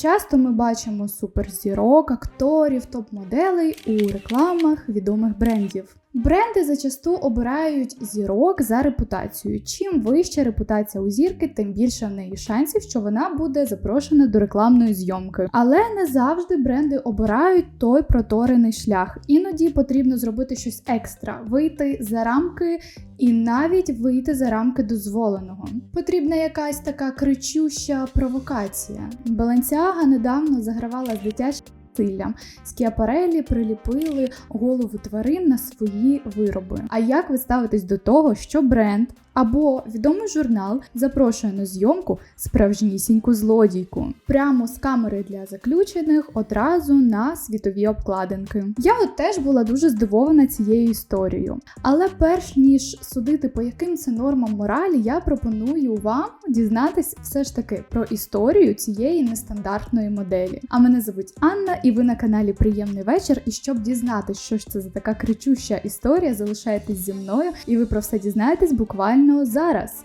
Часто ми бачимо суперзірок, акторів, топ-моделей у рекламах відомих брендів. Бренди зачасту обирають зірок за репутацією. Чим вища репутація у зірки, тим більше в неї шансів, що вона буде запрошена до рекламної зйомки. Але не завжди бренди обирають той проторений шлях. Іноді потрібно зробити щось екстра, вийти за рамки і навіть вийти за рамки дозволеного. Потрібна якась така кричуща провокація. Баленсіага недавно загравала з дитячим стилям. Скіапарелі приліпили голову тварин на свої вироби. А як ви ставитесь до того, що бренд або відомий журнал запрошує на зйомку справжнісіньку злодійку прямо з камери для заключених одразу на світові обкладинки? Я от теж була дуже здивована цією історією. Але перш ніж судити по яким це нормам моралі, я пропоную вам дізнатись все ж таки про історію цієї нестандартної моделі. А мене звуть Анна, і ви на каналі Приємний вечір. І щоб дізнатись, що ж це за така кричуща історія, залишайтесь зі мною, і ви про все дізнаєтесь буквально зараз.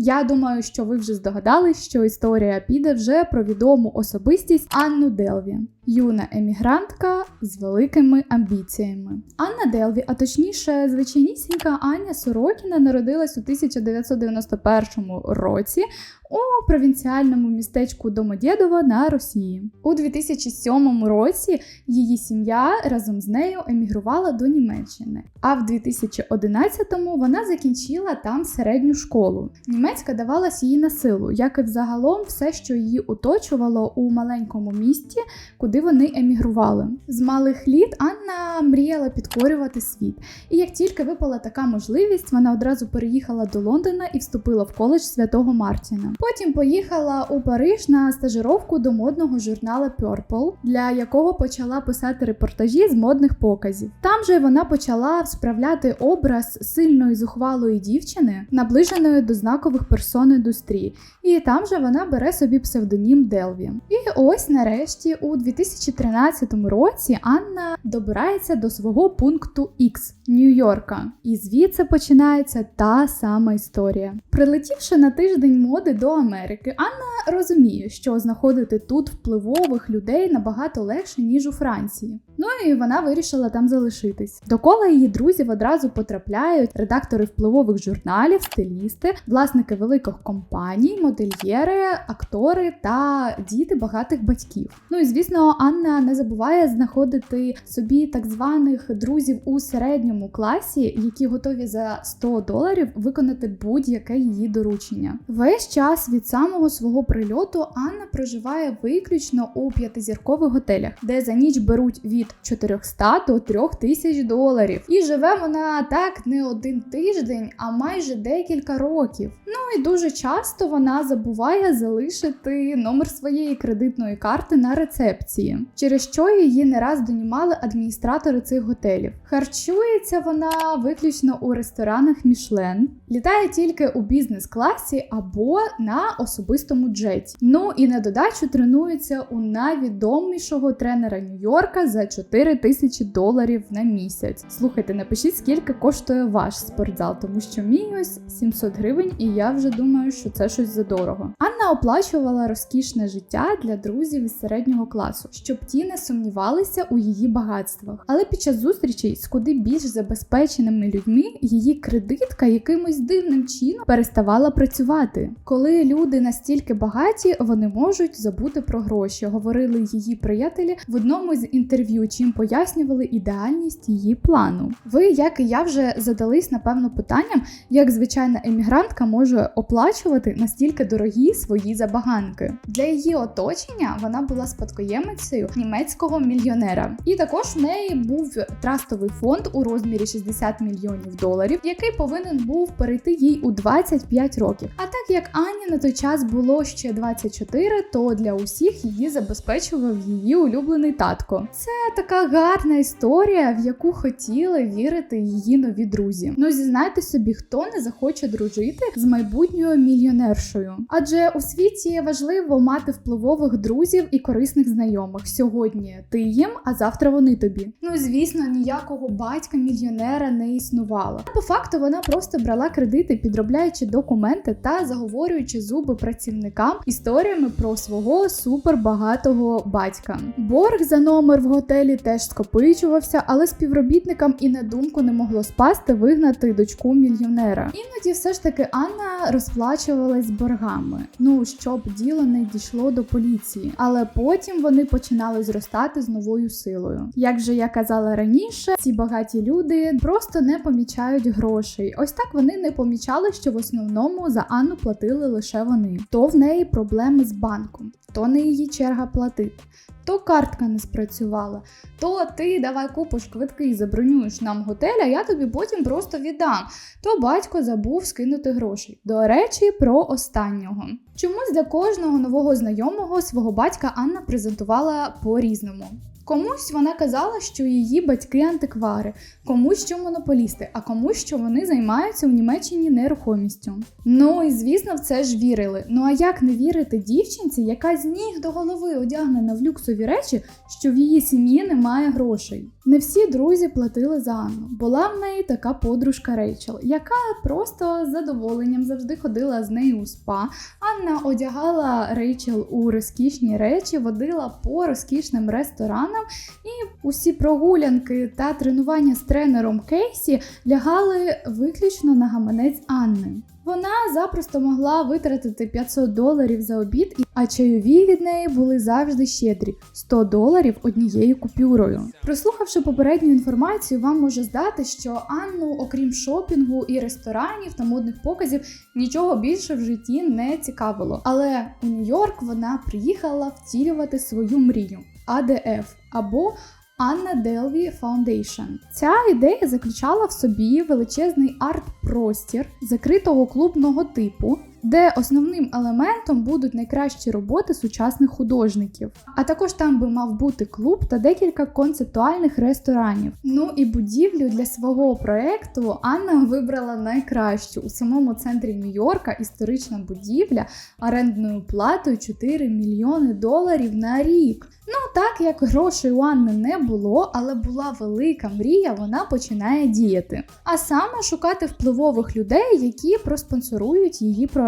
Я думаю, що ви вже здогадались, що історія піде вже про відому особистість Анну Делві, юна емігрантка з великими амбіціями. Анна Делві, а точніше, звичайнісінька Аня Сорокіна, народилась у 1991 році у провінціальному містечку Домодєдово на Росії. У 2007 році її сім'я разом з нею емігрувала до Німеччини. А в 2011-му вона закінчила там середню школу. Німецька давалась їй на силу, як і взагалом все, що її оточувало у маленькому місті, куди вони емігрували. З малих літ Анна мріяла підкорювати світ. І як тільки випала така можливість, вона одразу переїхала до Лондона і вступила в коледж святого Мартіна. Потім поїхала у Париж на стажировку до модного журнала Purple, для якого почала писати репортажі з модних показів. Там же вона почала справляти образ сильної зухвалої дівчини, наближеної до знакових персон індустрії. І там же вона бере собі псевдонім Делві. І ось нарешті, у 2013 році, Анна добирається до свого пункту X Нью-Йорка. І звідси починається та сама історія. Прилетівши на тиждень моди до Америки, Анна розуміє, що знаходити тут впливових людей набагато легше, ніж у Франції. Ну і вона вирішила там залишитись. До кола її друзів одразу потрапляють редактори впливових журналів, стилісти, власники великих компаній, модельєри, актори та діти багатих батьків. Ну і звісно, Анна не забуває знаходити собі так званих друзів у середньому класі, які готові за 100 доларів виконати будь-яке її доручення. Весь час від самого свого прильоту Анна проживає виключно у п'ятизіркових готелях, де за ніч беруть від 400 до 3000 доларів. І живе вона так не один тиждень, а майже декілька років. Ну і дуже часто вона забуває залишити номер своєї кредитної карти на рецепції, через що її не раз донімали адміністратори цих готелів. Харчується вона виключно у ресторанах Мішлен, літає тільки у бізнес-класі або на особистому джеті. Ну і на додачу тренується у найвідомішого тренера Нью-Йорка за 4 тисячі доларів на місяць. Слухайте, напишіть, скільки коштує ваш спортзал, тому що мій ось 700 гривень, і я вже думаю, що це щось задорого. Анна оплачувала розкішне життя для друзів із середнього класу, щоб ті не сумнівалися у її багатствах. Але під час зустрічей з куди більш забезпеченими людьми її кредитка якимось дивним чином переставала працювати. Коли люди настільки багаті, вони можуть забути про гроші, говорили її приятелі в одному з інтерв'ю, чим пояснювали ідеальність її плану. Ви, як і я, вже задались напевно питанням, як звичайна емігрантка може оплачувати настільки дорогі свої забаганки. Для її оточення вона була спадкоємицею німецького мільйонера, і також в неї був трастовий фонд у розмірі 60 мільйонів доларів, який повинен був перейти їй у 25 років. А так як Ані на той час було ще 24, то для усіх її забезпечував її улюблений татко. Це така гарна історія, в яку хотіли вірити її нові друзі. Ну зізнайте собі, хто не захоче дружити з майбутньою мільйонершою. Адже у світі важливо мати впливових друзів і корисних знайомих. Сьогодні ти їм, а завтра вони тобі. Ну звісно, ніякого батька мільйонера не існувало. По факту вона просто брала кредити, підробляючи документи та заговорюючи зуби працівникам історіями про свого супербагатого батька. Борг за номер в готелі теж скопичувався, але співробітникам і на думку не могло спасти вигнати дочку мільйонера. Іноді все ж таки Анна розплачувалась боргами. Ну щоб діло не дійшло до поліції, але потім вони починали зростати з новою силою. Як же я казала раніше, ці багаті люди просто не помічають грошей. Ось так вони не помічали, що в основному за Анну платили лише вони. То в неї проблеми з банком, то не її черга платити. То картка не спрацювала, то ти давай купиш квитки і забронюєш нам готель, а я тобі потім просто віддам. То батько забув скинути гроші. До речі, про останнього. Чомусь для кожного нового знайомого свого батька Анна презентувала по-різному. Комусь вона казала, що її батьки антиквари, комусь що монополісти, а комусь що вони займаються у Німеччині нерухомістю. Ну і звісно, в це ж вірили. Ну а як не вірити дівчинці, яка з ніг до голови одягнена в люксові речі, що в її сім'ї немає грошей? Не всі друзі платили за Анну. Була в неї така подружка Рейчел, яка просто з задоволенням завжди ходила з нею у спа. Анна одягала Рейчел у розкішні речі, водила по розкішним ресторанам. І усі прогулянки та тренування з тренером Кейсі лягали виключно на гаманець Анни. Вона запросто могла витратити 500 доларів за обід, а чайові від неї були завжди щедрі 100 доларів однією купюрою. Прослухавши попередню інформацію, вам може здати, що Анну, окрім шопінгу і ресторанів та модних показів, нічого більше в житті не цікавило. Але у Нью-Йорк вона приїхала втілювати свою мрію АДФ або Анна Делві Foundation. Ця ідея заключала в собі величезний арт-простір закритого клубного типу, де основним елементом будуть найкращі роботи сучасних художників. А також там би мав бути клуб та декілька концептуальних ресторанів. Ну і будівлю для свого проекту Анна вибрала найкращу у самому центрі Нью-Йорка історична будівля орендною платою 4 мільйони доларів на рік. Ну, так як грошей у Анни не було, але була велика мрія, вона починає діяти. А саме шукати впливових людей, які проспонсорують її проект.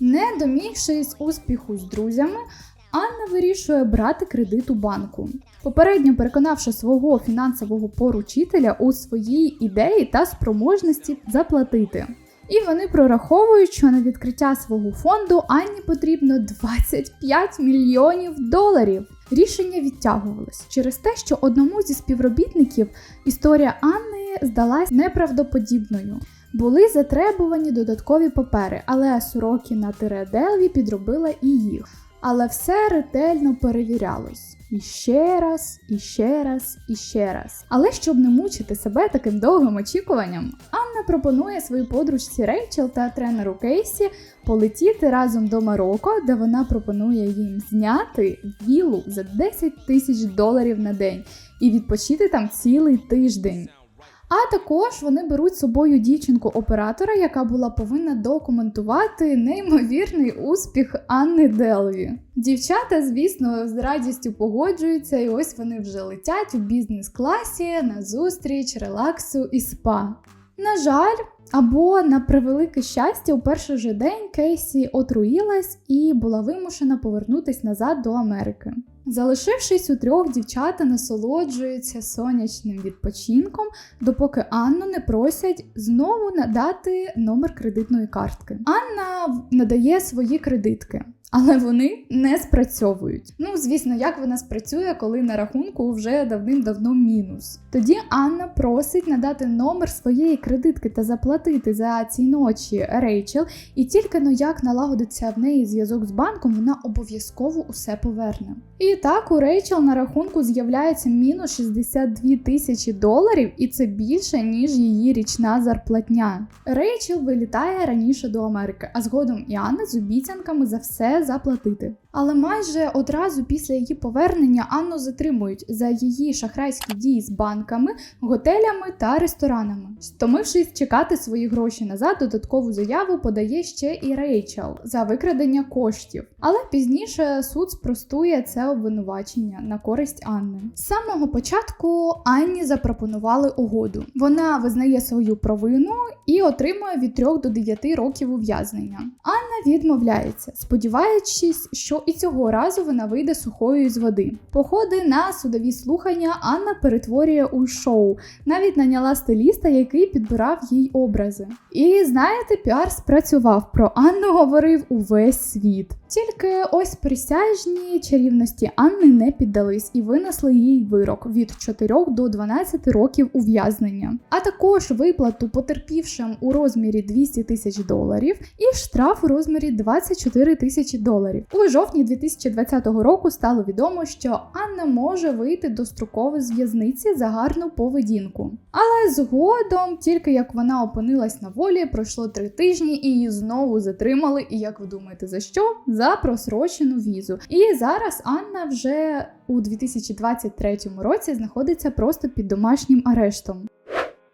Не домігшись успіху з друзями, Анна вирішує брати кредит у банку, попередньо переконавши свого фінансового поручителя у своїй ідеї та спроможності заплатити. І вони прораховують, що на відкриття свого фонду Анні потрібно 25 мільйонів доларів. Рішення відтягувалось через те, що одному зі співробітників історія Анни здалась неправдоподібною. Були затребувані додаткові папери, але Сорокіна Делві підробила і їх. Але все ретельно перевірялось. І ще раз, і ще раз, і ще раз. Але щоб не мучити себе таким довгим очікуванням, Анна пропонує своїй подружці Рейчел та тренеру Кейсі полетіти разом до Марокко, де вона пропонує їм зняти вілу за 10 тисяч доларів на день і відпочити там цілий тиждень. А також вони беруть з собою дівчинку-оператора, яка була повинна документувати неймовірний успіх Анни Делві. Дівчата, звісно, з радістю погоджуються, і ось вони вже летять у бізнес-класі на зустріч, релаксу і спа. На жаль, або на превелике щастя, у перший же день Кейсі отруїлась і була вимушена повернутись назад до Америки. Залишившись у трьох, дівчата насолоджуються сонячним відпочинком, допоки Анну не просять знову надати номер кредитної картки. Анна надає свої кредитки. Але вони не спрацьовують. Ну, звісно, як вона спрацює, коли на рахунку вже давним-давно мінус. Тоді Анна просить надати номер своєї кредитки та заплатити за ці ночі Рейчел, і тільки ну як налагодиться в неї зв'язок з банком, вона обов'язково усе поверне. І так у Рейчел на рахунку з'являється мінус 62 тисячі доларів, і це більше ніж її річна зарплатня. Рейчел вилітає раніше до Америки, а згодом і Анна з обіцянками за все заплатити. Але майже одразу після її повернення Анну затримують за її шахрайські дії з банками, готелями та ресторанами. Стомившись чекати свої гроші назад, додаткову заяву подає ще і Рейчел за викрадення коштів. Але пізніше суд спростує це обвинувачення на користь Анни. З самого початку Анні запропонували угоду. Вона визнає свою провину і отримує від 3 до 9 років ув'язнення. Анна відмовляється, сподіваючись, що і цього разу вона вийде сухою з води. Походи на судові слухання Анна перетворює у шоу, навіть наняла стиліста, який підбирав їй образи. І знаєте, піар спрацював про Анну говорив увесь світ. Тільки ось присяжні чарівності Анни не піддались і винесли їй вирок від 4 до 12 років ув'язнення, а також виплату потерпівшим у розмірі 200 тисяч доларів і штраф у розмірі 24 тисячі доларів. У жовтні 2020 року стало відомо, що Анна може вийти достроково з в'язниці за гарну поведінку. Але згодом, тільки як вона опинилась на волі, пройшло три тижні і її знову затримали. І як ви думаєте, за що? За просрочену візу. І зараз Анна вже у 2023 році знаходиться просто під домашнім арештом.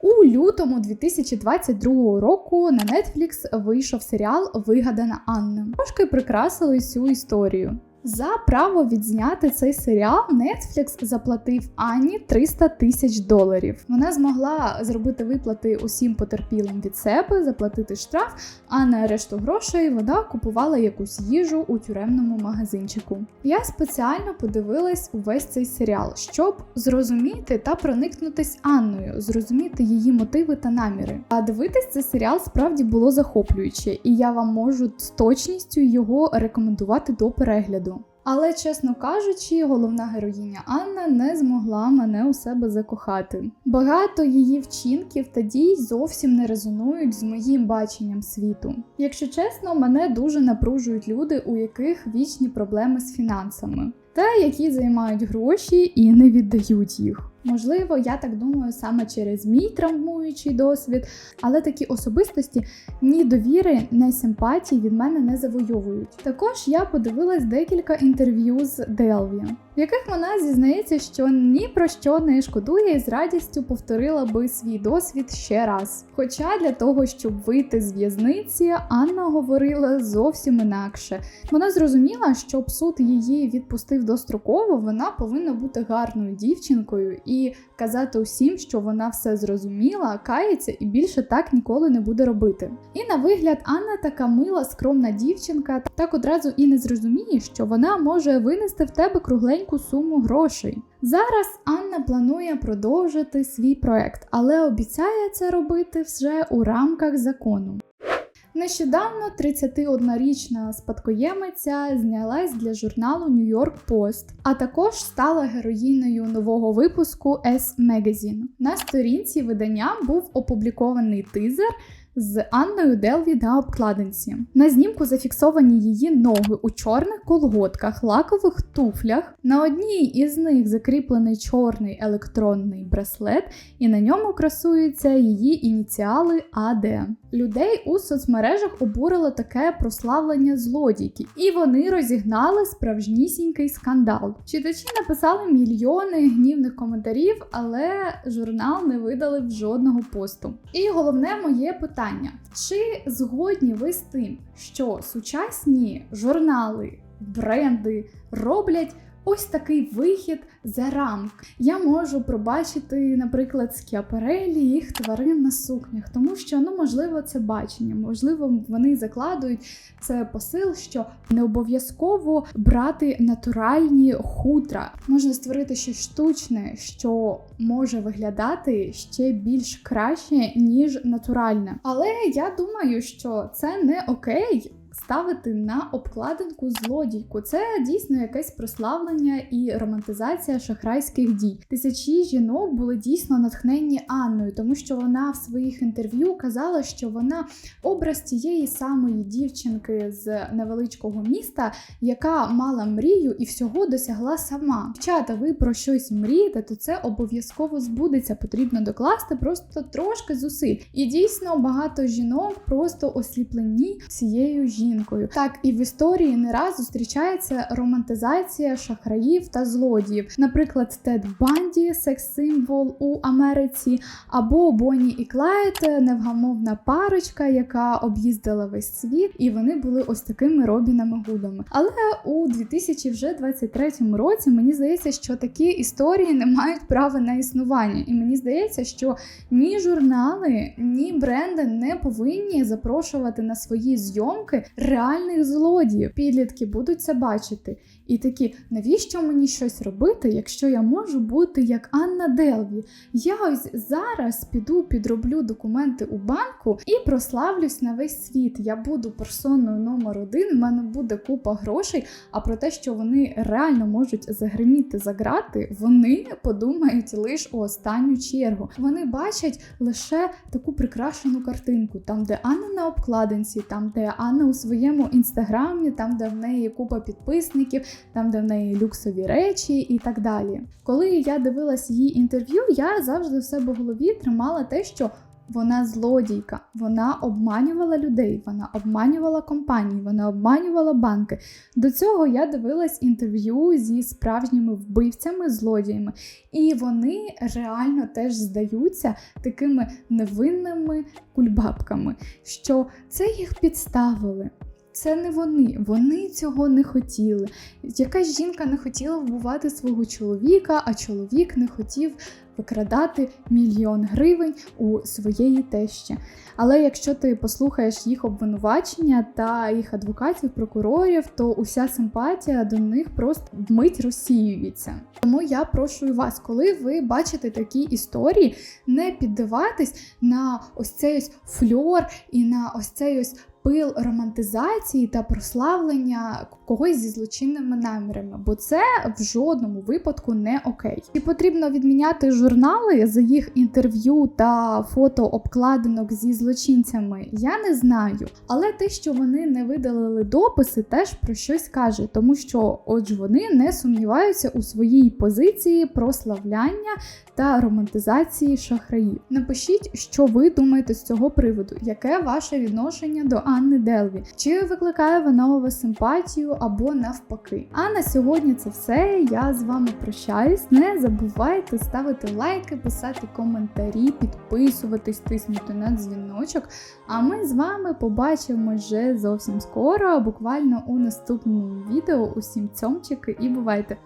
У лютому 2022 року на Netflix вийшов серіал Вигадана Анна. Трошки прикрасили цю історію. За право відзняти цей серіал Netflix заплатив Анні 300 тисяч доларів. Вона змогла зробити виплати усім потерпілим від себе, заплатити штраф, а на решту грошей вона купувала якусь їжу у тюремному магазинчику. Я спеціально подивилась увесь цей серіал, щоб зрозуміти та проникнутись Анною, зрозуміти її мотиви та наміри. А дивитись цей серіал справді було захоплююче, і я вам можу з точністю його рекомендувати до перегляду. Але, чесно кажучи, головна героїня Анна не змогла мене у себе закохати. Багато її вчинків та дій зовсім не резонують з моїм баченням світу. Якщо чесно, мене дуже напружують люди, у яких вічні проблеми з фінансами, та які займають гроші і не віддають їх. Можливо, я так думаю саме через мій травмуючий досвід, але такі особистості ні довіри, ні симпатії від мене не завойовують. Також я подивилась декілька інтерв'ю з Делві, в яких вона зізнається, що ні про що не шкодує і з радістю повторила би свій досвід ще раз. Хоча для того, щоб вийти з в'язниці, Анна говорила зовсім інакше. Вона зрозуміла, щоб суд її відпустив достроково, вона повинна бути гарною дівчинкою і казати усім, що вона все зрозуміла, кається і більше так ніколи не буде робити. І на вигляд Анна така мила, скромна дівчинка, так одразу і не зрозуміє, що вона може винести в тебе кругленьку суму грошей. Зараз Анна планує продовжити свій проект, але обіцяє це робити вже у рамках закону. Нещодавно 31-річна спадкоємиця знялась для журналу New York Post, а також стала героїною нового випуску S Magazine. На сторінці видання був опублікований тизер. З Анною Делві на обкладинці. На знімку зафіксовані її ноги у чорних колготках, лакових туфлях. На одній із них закріплений чорний електронний браслет, і на ньому красуються її ініціали АД. Людей у соцмережах обурило таке прославлення злодійки, і вони розігнали справжнісінький скандал. Читачі написали мільйони гнівних коментарів, але журнал не видалив жодного посту. І головне моє питання питання: чи згодні ви з тим, що сучасні журнали, бренди роблять ось такий вихід за рамк? Я можу пробачити, наприклад, скіаперелі їх тварин на сукнях, тому що ну можливо це бачення, можливо, вони закладують це посил, що не обов'язково брати натуральні хутра. Можна створити щось штучне, що може виглядати ще більш краще, ніж натуральне. Але я думаю, що це не окей. Ставити на обкладинку злодійку. Це дійсно якесь прославлення і романтизація шахрайських дій. Тисячі жінок були дійсно натхненні Анною, тому що вона в своїх інтерв'ю казала, що вона образ тієї самої дівчинки з невеличкого міста, яка мала мрію і всього досягла сама. Дівчата, ви про щось мрієте, то це обов'язково збудеться. Потрібно докласти просто трошки зусиль. І дійсно багато жінок просто осліплені цією жінкою. Так і в історії не раз зустрічається романтизація шахраїв та злодіїв. Наприклад, Тед Банді, секс-символ у Америці, або Бонні і Клайд, невгамовна парочка, яка об'їздила весь світ, і вони були ось такими Робінами Гудами. Але у 2023 році мені здається, що такі історії не мають права на існування, і мені здається, що ні журнали, ні бренди не повинні запрошувати на свої зйомки реальних злодіїв. Підлітки будуть це бачити. І такі, навіщо мені щось робити, якщо я можу бути як Анна Делві? Я ось зараз піду підроблю документи у банку і прославлюсь на весь світ. Я буду персоною номер один. в мене буде купа грошей. А про те, що вони реально можуть загриміти за грати, вони подумають лише у останню чергу. Вони бачать лише таку прикрашену картинку, там, де Анна на обкладинці, там, де Анна у своєму інстаграмі, там, де в неї купа підписників, там, де в неї люксові речі і так далі. Коли я дивилась її інтерв'ю, я завжди в себе в голові тримала те, що вона злодійка, вона обманювала людей, вона обманювала компанії, вона обманювала банки. До цього я дивилась інтерв'ю зі справжніми вбивцями, злодіями, і вони реально теж здаються такими невинними кульбабками, що це їх підставили. Це не вони, вони цього не хотіли. Якась жінка не хотіла вбивати свого чоловіка, а чоловік не хотів викрадати мільйон гривень у своєї тещі. Але якщо ти послухаєш їх обвинувачення та їх адвокатів, прокурорів, то уся симпатія до них просто вмить розсіюється. Тому я прошу вас, коли ви бачите такі історії, не піддаватись на ось цей ось фльор і на ось цей ось пил романтизації та прославлення когось зі злочинними намірами, бо це в жодному випадку не окей. І потрібно відміняти журнали за їх інтерв'ю та фото обкладинок зі злочинцями. Я не знаю. Але те, що вони не видалили дописи, теж про щось каже, тому що, отже, вони не сумніваються у своїй позиції прославляння та романтизації шахраїв. Напишіть, що ви думаєте з цього приводу, яке ваше відношення до Анни Делві? Чи викликає вона у вас симпатію або навпаки? А на сьогодні це все. Я з вами прощаюсь. Не забувайте ставити лайки, писати коментарі, підписуватись, тиснути на дзвіночок. А ми з вами побачимо вже зовсім скоро, буквально у наступному відео. Усім цьомчики і бувайте!